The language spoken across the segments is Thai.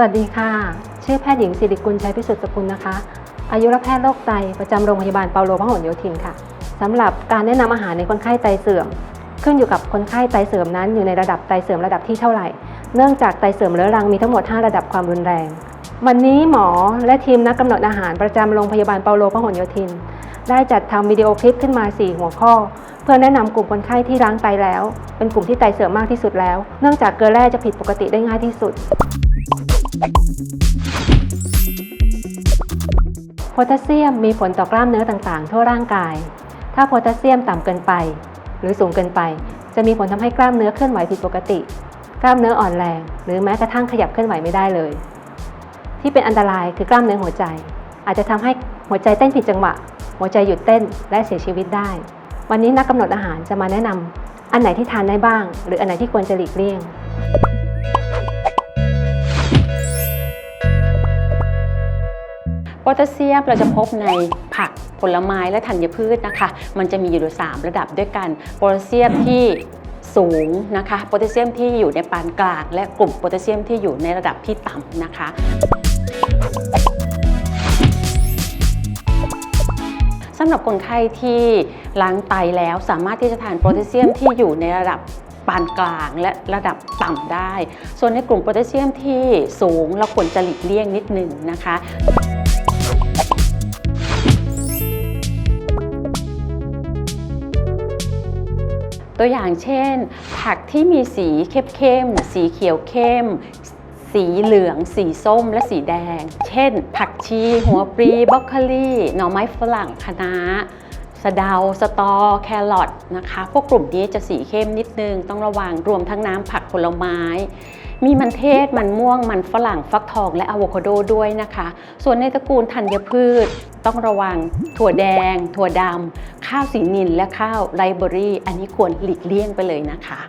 วัสดีค่ะ ชื่อแพทย์หญิงสิริกุลชัยพิสุทธิ์สกุลนะคะ อายุรแพทย์โรคไตประจำโรงพยาบาลเปาโลพหลโยธินค่ะสำหรับการแนะนำอาหารในคนไข้ไตเสื่อม ขึ้นอยู่กับคนไข้ไตเสื่อมนั้นอยู่ในระดับไตเสื่อมระดับที่เท่าไหร่ เนื่องจากไตเสื่อมเรื้อรังมีทั้งหมด 5 ระดับความรุนแรง วันนี้หมอและทีมนักกำหนดอาหารประจำโรงพยาบาลเปาโลพหลโยธิน ได้จัดทำวิดีโอคลิปขึ้นมา 4 หัวข้อเพื่อแนะนำกลุ่มคนไข้ที่ล้างไตแล้ว เป็นกลุ่มที่ไตเสื่อมมากที่สุดแล้ว เนื่องจากเกลือแร่จะผิดปกติได้ง่ายที่สุด โพแทสเซียมมีผลต่อกล้ามเนื้อต่างๆ ทั่วร่างกาย ถ้าโพแทสเซียมต่ำเกินไป หรือสูงเกินไป จะมีผลทำให้กล้ามเนื้อเคลื่อนไหวผิดปกติ กล้ามเนื้ออ่อนแรง หรือแม้กระทั่งขยับเคลื่อนไหวไม่ได้เลย ที่เป็นอันตรายคือกล้ามเนื้อหัวใจ อาจจะทำให้หัวใจเต้นผิดจังหวะ หัวใจหยุดเต้นและเสียชีวิตได้ วันนี้นักกำหนดอาหารจะมาแนะนำอันไหนที่ทานได้บ้าง หรืออันไหนที่ควรจะหลีกเลี่ยง พแทสเซียมเราจะพบในผักผลไม้และธัญพืชนะคะ มันจะมีอยู่ 3 ระดับด้วยกันโพแทสเซียมที่สูงนะคะโพแทสเซียมที่อยู่ในปานกลาง และกลุ่มโพแทสเซียมที่อยู่ในระดับที่ต่ำนะคะสำหรับคนไข้ที่ล้างไตแล้วสามารถที่จะทานโพแทสเซียมที่อยู่ในระดับปานกลางและระดับต่ำได้ ส่วนในกลุ่มโพแทสเซียมที่สูงเราควรจะหลีกเลี่ยงนิดหนึ่งนะคะ ตัวอย่างเช่น ผักที่มีสีเข้มๆ สีเขียวเข้ม สีเหลือง สีส้ม และสีแดง เช่น ผักชี หัวปลีบรอกโคลีหน่อไม้ฝรั่งคะน้าสะเดา สตอ แครอทนะคะ พวกกลุ่มนี้จะสีเข้มนิดนึง ต้องระวัง รวมทั้งน้ำผักผลไม้ มีมันเทศ มันม่วง มันฝรั่ง ฟักทอง และอะโวคาโดด้วยนะคะ ส่วนในตระกูลธัญพืช ต้องระวัง ถั่วแดง ถั่วดำ ข้าวสีนิลและข้าวไรเบอรี่ อันนี้ควรหลีกเลี่ยงไปเลยนะคะ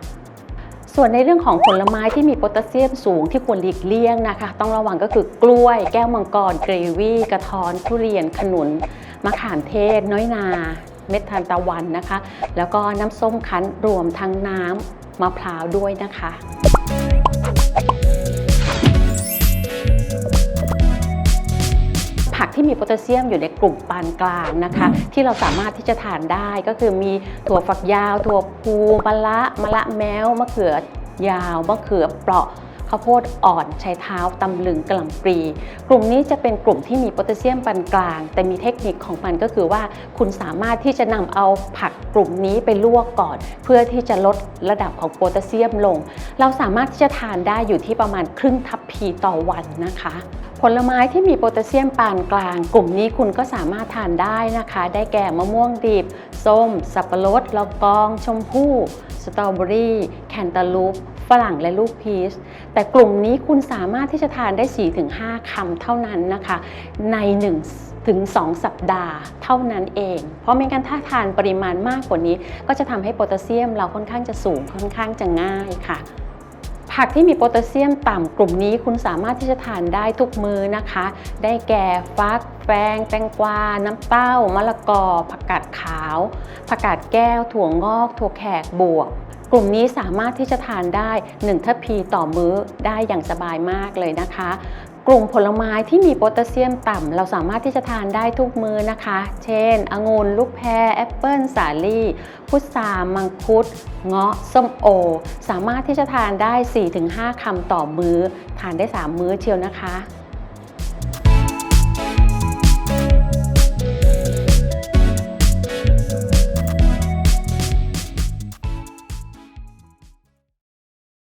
ส่วนในเรื่องของผลไม้ที่มีโพแทสเซียมสูงที่ควรหลีกเลี่ยงนะคะ ต้องระวังก็คือกล้วย แก้วมังกร เกรวี่ กระท้อน ทุเรียน ขนุน มะขามเทศ น้อยนา เม็ดทานตะวันนะคะ แล้วก็น้ำส้มคั้นรวมทั้งน้ำมะพร้าวด้วยนะคะ พแทสเซียมอยู่ในกลุ่มปานกลางนะคะ ที่เราสามารถที่จะทานได้ก็คือมีถั่วฝักยาว ถั่วพูมะละมะละแม้วมะเขือยาวมะเขือเปราะ ข้าวโพดอ่อนใช้เท้าตำลึงกะหล่ำปลีกลุ่มนี้จะเป็นกลุ่มที่มีโพแทสเซียมปานกลาง แต่มีเทคนิคของมันก็คือว่าคุณสามารถที่จะนำเอาผักกลุ่มนี้ไปลวกก่อน เพื่อที่จะลดระดับของโพแทสเซียมลง เราสามารถที่จะทานได้อยู่ที่ประมาณครึ่งทัพพีต่อวันนะคะผลไม้ที่มีโพแทสเซียมปานกลาง กลุ่มนี้คุณก็สามารถทานได้นะคะ ได้แก่มะม่วงดิบส้ม สับปะรดละกอง ชมพู่ สตรอเบอรี่ แคนตาลูป ฝรั่งและลูกพีช แต่กลุ่มนี้คุณสามารถที่จะทานได้ 4-5คำเท่านั้นนะคะ ใน 1 ถึง 2 สัปดาห์เท่านั้นเอง เพราะไม่งั้นถ้าทานปริมาณมากกว่านี้ ก็จะทำให้โพแทสเซียมเราค่อนข้างจะสูงค่อนข้างจะง่ายค่ะ ผักที่มีโพแทสเซียมต่ำกลุ่มนี้คุณสามารถที่จะทานได้ทุกมื้อนะคะ ได้แก่ฟักแฟงแตงกวา น้ำเต้ามะละกอ ผักกาดขาว ผักกาดแก้ว ถั่วงอก ถั่วแขกบวก กลุ่มนี้สามารถที่จะทานได้ 1 ทัพพีต่อมื้อได้อย่างสบายมากเลยนะคะ กลุ่มผลไม้ที่มีโพแทสเซียมต่ำ เราสามารถที่จะทานได้ทุกมื้อนะคะ เช่น องุ่น ลูกแพรแอปเปิลสาลี่ พุทรามังคุด เงาะ ส้มโอ สามารถที่จะทานได้ 4-5คำต่อมื้อ ทานได้ 3 มื้อเชียวนะคะ